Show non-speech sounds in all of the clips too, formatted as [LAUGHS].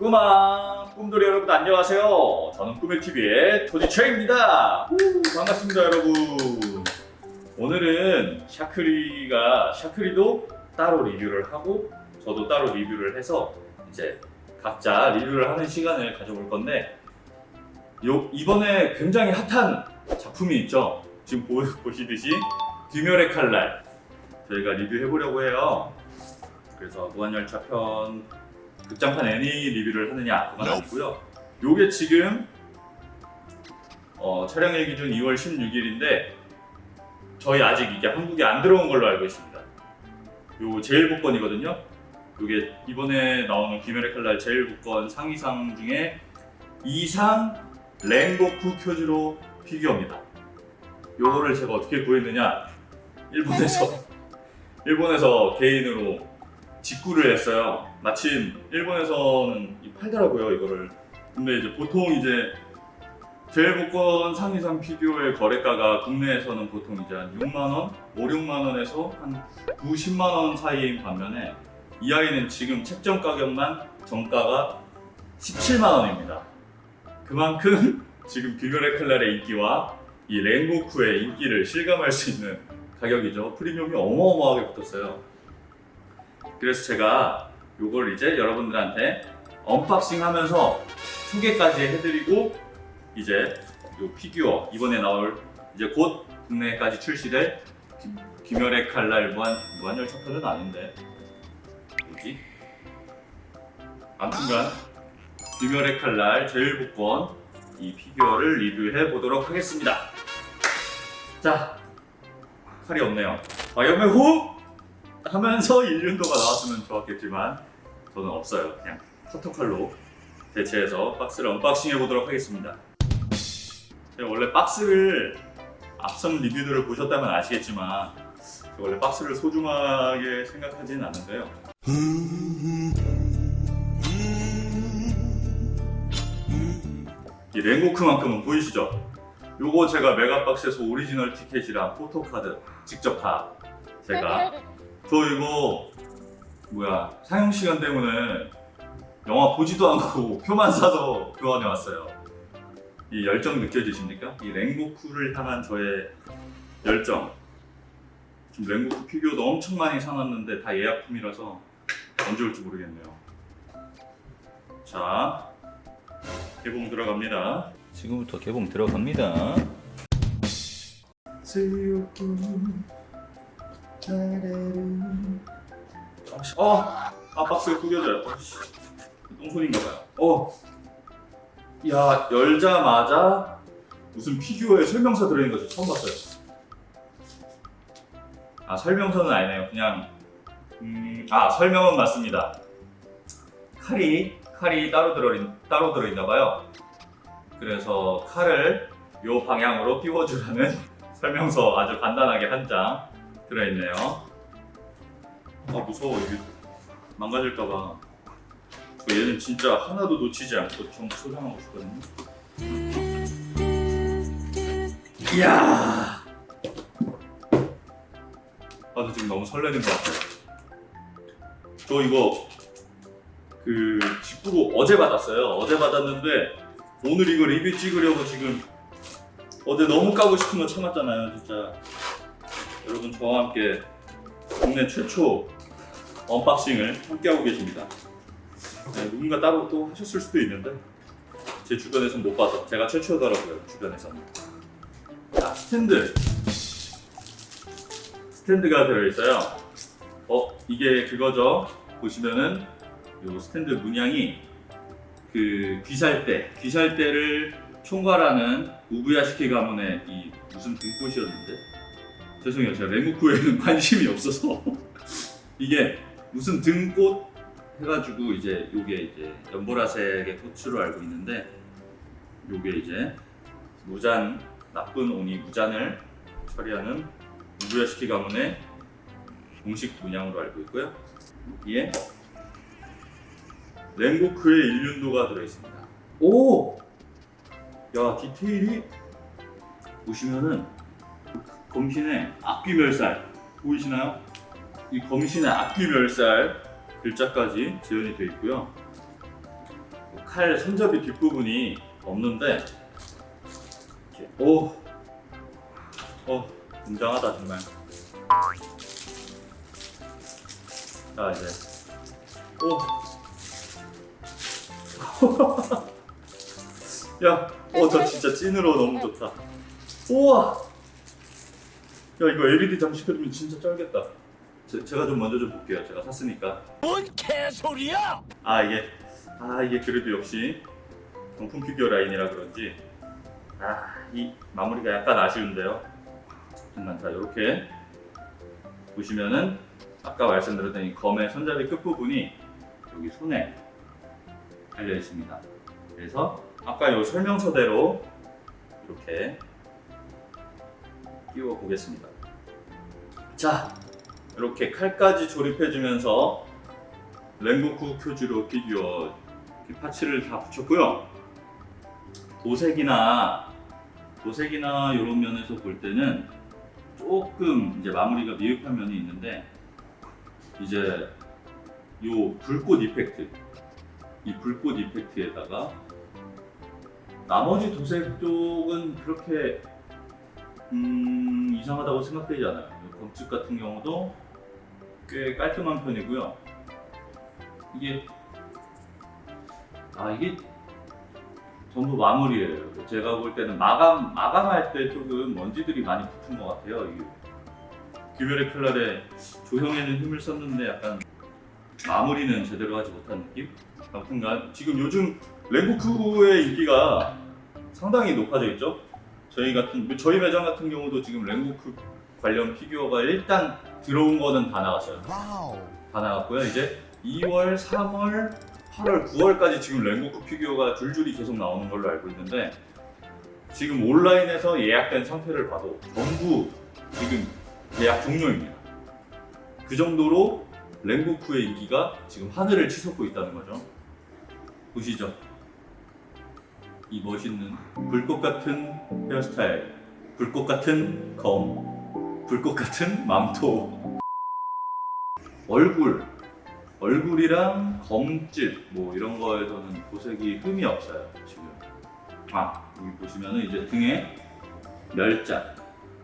꿈아 꿈돌이 여러분 안녕하세요. 저는 꿈의 TV의 토니 최입니다. 반갑습니다 여러분. 오늘은 샤크리가 샤크리도 따로 리뷰를 하고 저도 따로 리뷰를 해서 이제 각자 리뷰를 하는 시간을 가져볼 건데 요 이번에 굉장히 핫한 작품이 있죠. 지금 보, [LAUGHS] 보시듯이 귀멸의 칼날 저희가 리뷰해 보려고 해요. 그래서 무한열차 편 극장판 애니 리뷰를 하느냐 그건 아니고요. 요게 지금 어, 촬영일 기준 2월 16일인데 저희 아직 이게 한국에 안 들어온 걸로 알고 있습니다. 요 제일 복권이거든요. 요게 이번에 나오는 귀멸의 칼날 제일 복권 상위상 중에 이상 랭고쿠 쿄즈로 피규어입니다. 요거를 제가 어떻게 구했느냐? 일본에서 [LAUGHS] 일본에서 개인으로 직구를 했어요. 마침 일본에서는 이 팔더라고요 이거를. 근데 이제 보통 이제 제일 복권 상위상 피규어의 거래가가 국내에서는 보통 이제 한 6만 원, 5, 6만 원에서 한 9, 10만 원 사이인 반면에 이 아이는 지금 책정 가격만 정가가 17만 원입니다. 그만큼 [LAUGHS] 지금 귀멸의 칼날의 인기와 이 랭고쿠의 인기를 실감할 수 있는 가격이죠. 프리미엄이 어마어마하게 붙었어요. 그래서 제가 요걸 이제 여러분들한테 언박싱 하면서 소개까지 해드리고 이제 요 피규어 이번에 나올 이제 곧 국내까지 출시될 귀- 귀멸의 칼날 무한 무한열차편은 아닌데 뭐지? 아무튼간 귀멸의 칼날 제일 복권 이 피규어를 리뷰해 보도록 하겠습니다. 자 칼이 없네요. 과연 후 하면서 [LAUGHS] 일륜도가 나왔으면 좋았겠지만 저는 없어요. 그냥 커터칼로 대체해서 박스를 언박싱 해 보도록 하겠습니다. 제가 원래 박스를 앞선 리뷰들을 보셨다면 아시겠지만 제가 원래 박스를 소중하게 생각하지는 않는데요. 이 랭고크만큼은 보이시죠? 요거 제가 메가박스에서 오리지널 티켓이랑 포토카드 직접 다 제가 저 이거 뭐야 사용 시간 때문에 영화 보지도 않고 [LAUGHS] 표만 사서 교환해 왔어요. 이 열정 느껴지십니까? 이 랭고쿠를 향한 저의 열정. 지금 랭고쿠 피규어도 엄청 많이 사놨는데 다 예약품이라서 언제 올지 모르겠네요. 자, 개봉 들어갑니다. 지금부터 개봉 들어갑니다. 어, 아 박스가 구겨져요. 어, 씨. 똥손인가봐요. 어, 야 열자마자 무슨 피규어에 설명서 들어있는 거죠? 처음 봤어요. 아 설명서는 아니네요. 그냥 음, 아 설명은 맞습니다. 칼이 칼이 따로 들어 따로 들어있나 봐요. 그래서 칼을 요 방향으로 띄워주라는 [LAUGHS] 설명서 아주 간단하게 한 장 들어있네요. 아 무서워 이게 망가질까봐. 저 얘는 진짜 하나도 놓치지 않고 전부 소장하고 싶거든요. 이야. 아, 저 지금 너무 설레는 것 같아요. 저 이거 그 직구로 어제 받았어요. 어제 받았는데 오늘 이거 리뷰 찍으려고 지금 어제 너무 까고 싶은 거 참았잖아요, 진짜. 여러분 저와 함께 국내 최초 언박싱을 함께하고 계십니다. 네, 누군가 따로 또 하셨을 수도 있는데 제 주변에서는 못 봐서 제가 최초더라고요 주변에서는. 자 스탠드. 스탠드가 들어있어요. 어 이게 그거죠. 보시면은 요 스탠드 문양이 그 귀살대 귀살대를 총괄하는 우부야시키 가문의 이 무슨 등꽃이었는데? 죄송해요. 제가 랭구쿠에는 [LAUGHS] 관심이 없어서. 이게 무슨 등꽃 해가지고 이제 요게 이제 연보라색의 꽃으로 알고 있는데 요게 이제 무잔 나쁜 오니 무잔을 처리하는 우부야시키 가문의 공식 문양으로 알고 있고요. 여기에 랭고크의 일륜도가 들어있습니다. 오! 야 디테일이 보시면은 검신의 악귀멸살 보이시나요? 이 검신의 악귀멸살 글자까지 재현이 되어 있고요. 칼 손잡이 뒷부분이 없는데 이렇게 오, 어, 웅장하다 정말. 자 이제 오, [LAUGHS] 야, 어, 저 진짜 찐으로 너무 좋다. 우와, 야 이거 LED 장식해두면 진짜 쩔겠다. 제, 제가 좀 먼저 좀 볼게요. 제가 샀으니까. 뭔 개소리야! 아 이게 아 이게 그래도 역시 정품 피규어 라인이라 그런지 아 이 마무리가 약간 아쉬운데요. 잠깐 자 이렇게 보시면은 아까 말씀드렸던 이 검의 손잡이 끝 부분이 여기 손에 달려 있습니다. 그래서 아까 이 설명서대로 이렇게 끼워 보겠습니다. 자 이렇게 칼까지 조립해주면서 랭고쿠 큐즈로 피규어 파츠를 다 붙였고요. 도색이나 도색이나 이런 면에서 볼 때는 조금 이제 마무리가 미흡한 면이 있는데 이제 요 불꽃 이펙트 이 불꽃 이펙트에다가 나머지 도색 쪽은 그렇게 음, 이상하다고 생각되지 않아요. 검측 같은 경우도 꽤 깔끔한 편이고요. 이게 아 이게 전부 마무리예요. 제가 볼 때는 마감 마감할 때 조금 먼지들이 많이 붙은 것 같아요. 이게 규별의 클날에 조형에는 힘을 썼는데 약간 마무리는 제대로 하지 못한 느낌? 아무튼간 지금 요즘 랭고쿠의 인기가 상당히 높아져 있죠. 저희 같은 저희 매장 같은 경우도 지금 랭고쿠 관련 피규어가 일단 들어온 거는 다 나왔어요. 와우. 다 나왔고요. 이제 2월, 3월, 8월, 9월까지 지금 랭고쿠 피규어가 줄줄이 계속 나오는 걸로 알고 있는데 지금 온라인에서 예약된 상태를 봐도 전부 지금 예약 종료입니다. 그 정도로 랭고쿠의 인기가 지금 하늘을 치솟고 있다는 거죠. 보시죠. 이 멋있는 불꽃 같은 헤어스타일, 불꽃 같은 검, 불꽃 같은 망토. 얼굴, 얼굴이랑 검집 뭐 이런 거에서는 도색이 흠이 없어요 지금. 아 여기 보시면은 이제 등에 멸자,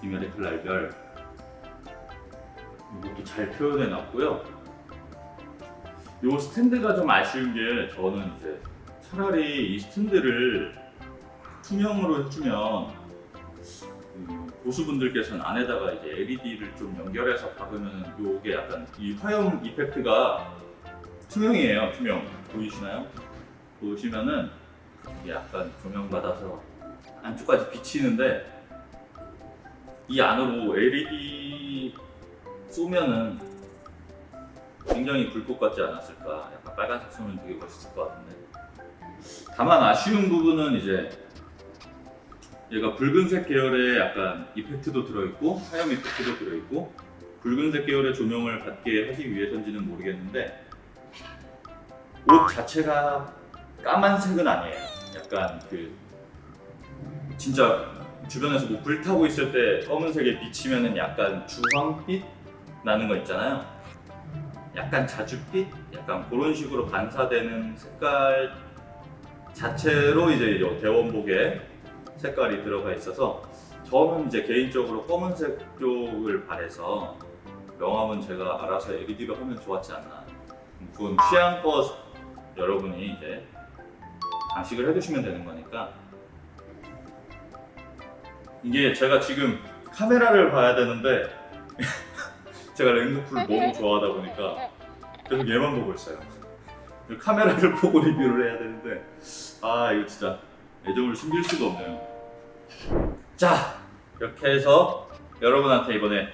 이멸의 클날 멸. 이것도 잘 표현해 놨고요. 요 스탠드가 좀 아쉬운 게 저는 이제 차라리 이 스탠드를 투명으로 해주면 음, 고수분들께서는 안에다가 이제 LED를 좀 연결해서 박으면 요게 약간 이 화염 이펙트가 투명이에요 투명. 보이시나요? 보시면은 이게 약간 조명 받아서 안쪽까지 비치는데 이 안으로 LED 쏘면은 굉장히 불꽃 같지 않았을까? 약간 빨간색 쏘면 되게 멋있을 것 같은데. 다만 아쉬운 부분은 이제 얘가 붉은색 계열의 약간 이펙트도 들어있고 하얀 이펙트도 들어있고 붉은색 계열의 조명을 받게 하기 위해서인지는 모르겠는데 옷 자체가 까만색은 아니에요. 약간 그 진짜 주변에서 뭐 불타고 있을 때 검은색에 비치면은 약간 주황빛 나는 거 있잖아요. 약간 자줏빛, 약간 그런 식으로 반사되는 색깔 자체로 이제 이 대원복에 색깔이 들어가 있어서 저는 이제 개인적으로 검은색 쪽을 바래서 명함은 제가 알아서 LED로 하면 좋았지 않나. 그건 취향껏 여러분이 이제 장식을 해두시면 되는 거니까 이게 제가 지금 카메라를 봐야 되는데 [LAUGHS] 제가 랭고쿠를 너무 좋아하다 보니까 계속 얘만 보고 있어요. 카메라를 [LAUGHS] 보고 리뷰를 해야 되는데 아 이거 진짜 애정을 숨길 수가 없네요. 자 이렇게 해서 여러분한테 이번에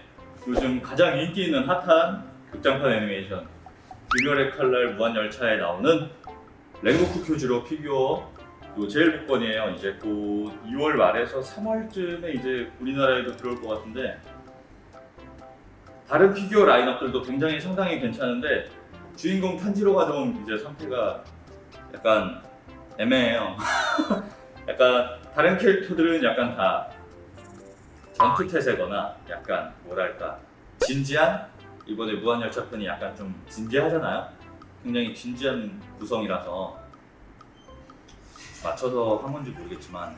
요즘 가장 인기 있는 핫한 극장판 애니메이션 균열의 칼날 무한열차에 나오는 랭고쿠 큐즈로 피규어 요 제일 복권이에요. 이제 곧 2월 말에서 3월쯤에 이제 우리나라에도 들어올 것 같은데 다른 피규어 라인업들도 굉장히 상당히 괜찮은데 주인공 탄지로가 좀 이제 상태가 약간 애매해요. [LAUGHS] 약간 다른 캐릭터들은 약간 다 전투 태세거나 약간 뭐랄까 진지한 이번에 무한열차 편이 약간 좀 진지하잖아요. 굉장히 진지한 구성이라서 맞춰서 한 건지 모르겠지만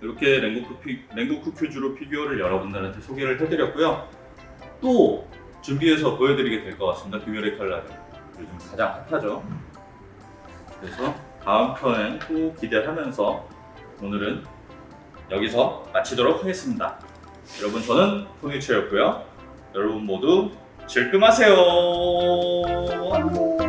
이렇게 랭고쿠 큐즈로 피규어를 여러분들한테 소개를 해드렸고요. 또 준비해서 보여드리게 될 것 같습니다. 금요일의 칼날은 요즘 가장 핫하죠. 그래서 다음 편엔 또 기대하면서 오늘은 여기서 마치도록 하겠습니다. 여러분 저는 토니체였고요. 여러분 모두 질끔하세요. 안녕.